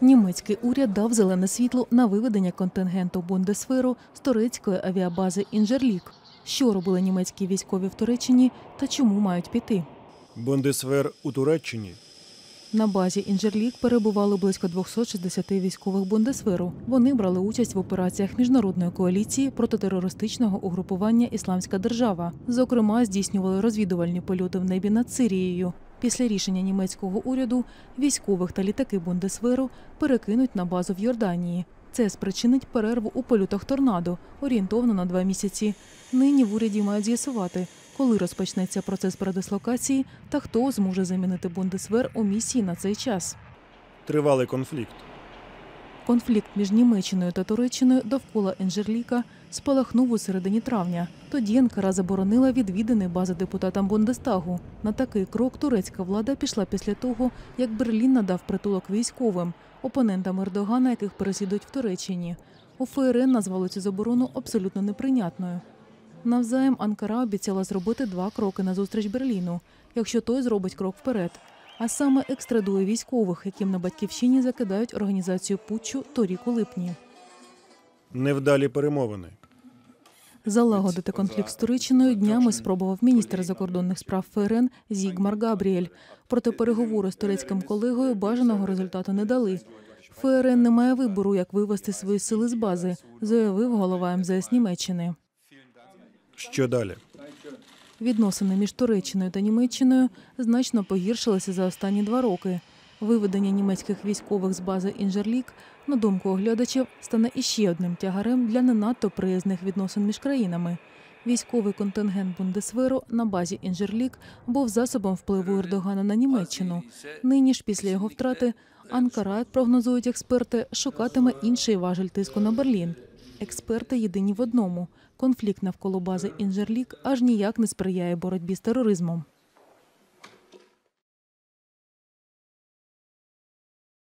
Німецький уряд дав зелене світло на виведення контингенту Бундесферу з турецької авіабази Інжерлік. Що робили німецькі військові в Туреччині та чому мають піти? Бундесвер у Туреччині. На базі Інжерлік перебували близько 260 військових Бундесверу. Вони брали участь в операціях міжнародної коаліції протитерористичного угрупування Ісламська держава. Зокрема, здійснювали розвідувальні польоти в небі над Сирією. Після рішення німецького уряду військових та літаки Бундесверу перекинуть на базу в Йорданії. Це спричинить перерву у польотах торнадо орієнтовно на два місяці. Нині в уряді мають з'ясувати, коли розпочнеться процес передислокації та хто зможе замінити Бундесвер у місії на цей час. Тривалий конфлікт. Конфлікт між Німеччиною та Туреччиною довкола Енжерліка спалахнув у середині травня. Тоді Анкара заборонила відвідини бази депутатам Бундестагу. На такий крок турецька влада пішла після того, як Берлін надав притулок військовим, опонентам Ердогана, яких переслідують в Туреччині. У ФРН назвали цю заборону абсолютно неприйнятною. Навзаєм Анкара обіцяла зробити два кроки назустріч Берліну, якщо той зробить крок вперед. А саме екстрадує військових, яким на батьківщині закидають організацію путчу торік у липні. Невдалі перемовини. Залагодити конфлікт з Туреччиною днями спробував міністр закордонних справ ФРН Зігмар Габріель. Проте переговори з турецьким колегою бажаного результату не дали. ФРН не має вибору, як вивести свої сили з бази, заявив голова МЗС Німеччини. Що далі? Відносини між Туреччиною та Німеччиною значно погіршилися за останні два роки. Виведення німецьких військових з бази Інжерлік, на думку оглядачів, стане іще одним тягарем для не надто приязних відносин між країнами. Військовий контингент Бундесверу на базі Інжерлік був засобом впливу Ердогана на Німеччину. Нині ж після його втрати Анкара, прогнозують експерти, шукатиме інший важель тиску на Берлін. Експерти єдині в одному: конфлікт навколо бази Інжерлік аж ніяк не сприяє боротьбі з тероризмом.